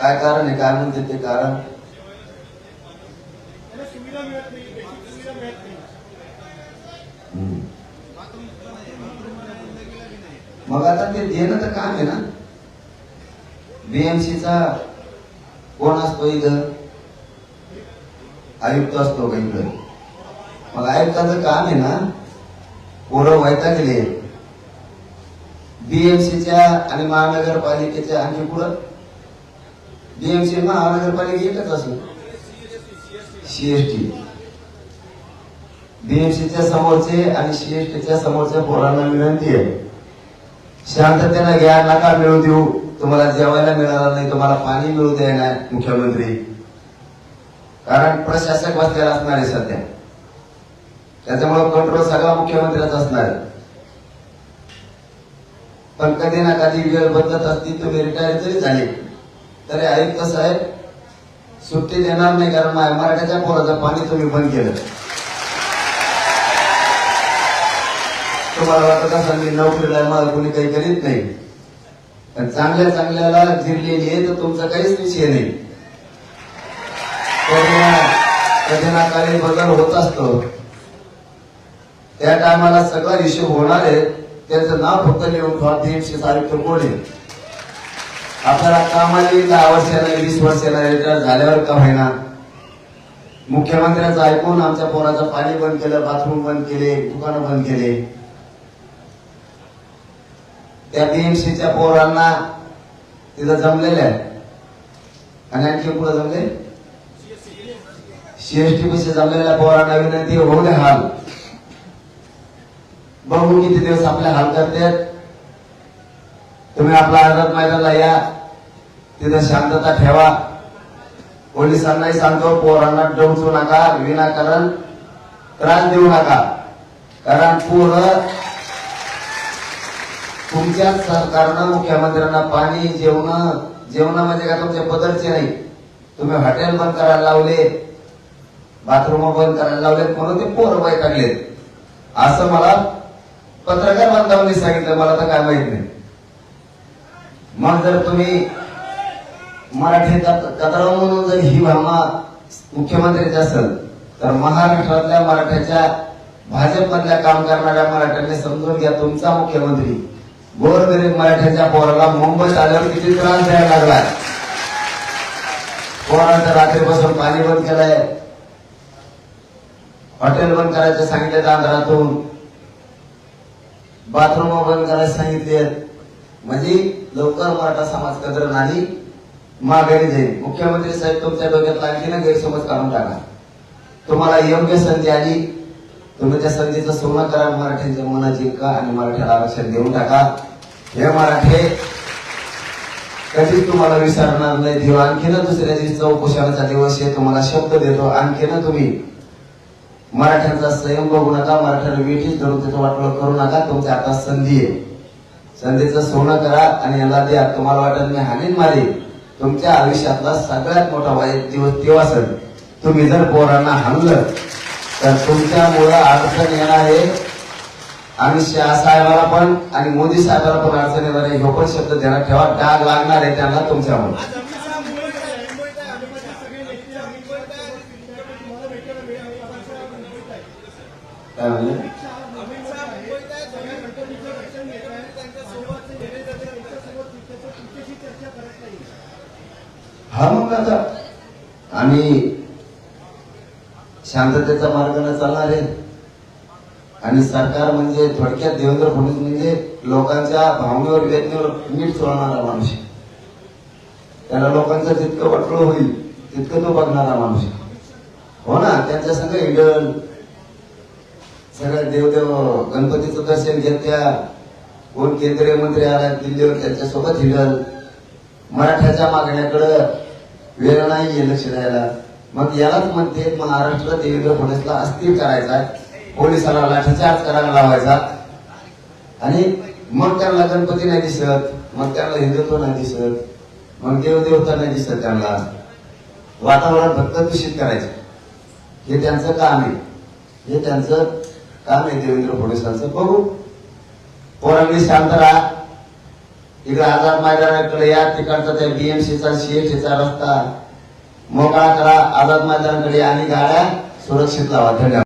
काय कारण आहे? काय म्हणते ते कारण. मग आता ते देणं तर काम आहे ना? बीएमसीचा कोण असतो इथं? आयुक्त असतो का इकडं? मग आयुक्ताचं काम आहे ना? पोरं व्हायता गेले बीएमसीच्या आणि महानगरपालिकेच्या आणखी पुढं बीएमसी महानगरपालिका एकच असेल. सीएसटी बीएमसीच्या समोरचे आणि सीएसटीच्या समोरच्या पोरांना विनंती आहे. शांततेनं घ्या नका मिळू देऊ. तुम्हाला जेवायला मिळालं नाही तुम्हाला पाणी मिळू द्यायला मुख्यमंत्री. कारण प्रशासक बसलेला असणार आहे सध्या. त्याच्यामुळे कंट्रोल सगळा मुख्यमंत्र्याचा असणार आहे. पण कधी ना कधी वेळ बदलत असती तुम्ही रिटायर जरी झाले. तरी आहे कसं आहे सुट्टी देणार नाही कारण मा- मराठ्याच्या पोराचं पाणी तुम्ही बंद केलं. तुम्हाला वाटत असाल मी नोकरीला मला कोणी काही करीत नाही? पण चांगल्या चांगल्याला जिरलेली आहे तर तुमचा काहीच विषय नाही. कधी ना कधी ना काही बदल होत असतो. त्या टायमाला सगळा हिशोब होणार आहे. त्याचं नाव फक्त लिहून ठेवा कोणी आयुक्त आहे आपल्याला कामाला दहा वर्षाला वीस वर्षाला रिटायर झाल्यावर का होईना? मुख्यमंत्र्यांचं ऐकून आमच्या पोराचं पाणी बंद केलं बाथरूम बंद केले दुकानं बंद केले. त्या बीएमसीच्या पोरांना तिथं जमलेलं आहे. आणि आणखी पुढे जमले? सीएसटी पैसे जमलेल्या पोरांना विनंती होऊ दे हाल. बघू किती दिवस आपले हाल करतात तुम्ही आपला आझाद मैदानला या. तिथं शांतता ठेवा. पोलिसांनाही सांगतो पोरांना डवचू नका विनाकारण त्रास देऊ नका. कारण पोरं तुमच्याच सरकारनं मुख्यमंत्र्यांना पाणी जेवण जेवण म्हणजे का तुमचे पदरचे नाही. तुम्ही हॉटेल बंद करायला लावले बाथरूम बंद करायला लावले म्हणून ते पोरं बाई काढलेत असं मला पत्रकार बांधवांनी सांगितलं मला तर काय माहीत नाही. मग जर तुम्ही मराठी कथाव म्हणून जर ही भामा मुख्यमंत्रीची असेल तर महाराष्ट्रातल्या मराठ्याच्या भाजपमधल्या काम करणाऱ्या मराठ्यांनी समजून घ्या तुमचा मुख्यमंत्री गोरगरीब मराठ्याच्या पोराला मुंबईत आल्यावर किती त्रास द्यायला लागलाय. पोराचं रात्रीपासून पाणी बंद केलंय. हॉटेल बंद करायचं सांगितलं आंध्रातून बाथरूम ओपन करायला सांगितले. म्हणजे लवकर मराठा समाज कदर नाही माघारी जाईल. मुख्यमंत्री साहेब तुमच्या डोक्यात आणखीन गैरसमज काढून टाका. तुम्हाला योग्य संधी आली तुम्ही त्या संधीचं सोनं करा मराठ्यांच्या मनात जिंका आणि मराठ्याला आरक्षण देऊन टाका. हे मराठे कधीच तुम्हाला विसरणार नाही. देव आणखीन दुसऱ्या दिवशी चौपोषणाचा दिवस आहे तुम्हाला शब्द देतो. आणखीन तुम्ही मराठ्यांचा संयम बघू नका मराठ्याला वेठीच धरून त्याचं वाटोळ करू नका तुमच्या आता संधी आहे. संधीचं सोनं करा आणि याला द्या. तुम्हाला वाटत मी हानीन मारे तुमच्या आयुष्यातला सगळ्यात मोठा वाईट दिवस तेव्हा सर तुम्ही जर पोरांना हाणलं तर तुमच्यामुळं अडचण येणार आहे. अमित शहा साहेबाला पण आणि मोदी साहेबाला पण अडचण येणार आहे. ह्यो पण शब्द ध्यानात ठेवा. डाग लागणार आहे त्यांना तुमच्यामुळे आज अमित शहा मुंबईत आहे मुंबईत आहे आजूबाजूचे सगळे नेते अमित मुंबईत आहे तुम्हाला भेटायला मिळेल अमित शहा मुंबईत आहे काय म्हणले अमित शहा मुंबईत आहे सगळ्या गणपतीचं दर्शन घेत आहे त्यांच्यासोबत ते गेले जाते त्यांच्यासोबत त्याच्या तुमच्याशी चर्चा हा मग आता आम्ही शांततेचा मार्गाने चालणार आहे आणि सरकार म्हणजे थोडक्यात देवेंद्र फडणवीस म्हणजे लोकांच्या भावनेवर वेदनेवर मीठ चोळणारा माणूस आहे. त्याला लोकांचं जितकं वाटलं होईल तितकं तो बघणारा माणूस आहे. हो ना त्यांच्या संग इडल सगळ्या देवदेव गणपतीचं दर्शन घेत त्या कोण केंद्रीय मंत्री आला दिल्लीवर त्यांच्यासोबत हिडल. मराठ्याच्या मागण्याकडं वेळ नाही लक्ष द्यायला मग यालाच म्हणते महाराष्ट्र देवेंद्र फडणवीसला अस्थिर करायचा पोलिसाला लाठीचार्ज करायला लावायचा आणि मग त्यांना गणपती नाही दिसत मग त्यांना हिंदुत्व नाही दिसत मग देवदेवता नाही दिसत त्यांना. वातावरण फक्त दूषित करायचं. हे त्यांचं काम आहे. हे त्यांचं काम आहे देवेंद्र फडणवीसांचं बघू. पोरांनी शांत राहा इकडे आझाद मैदानाकडे या तिकडचा त्या बीएमसीचा सीएचचा रस्ता. मोकळा करा आझाद मैदानाकडे आणि गाड्या सुरक्षित लावा. धन्यवाद.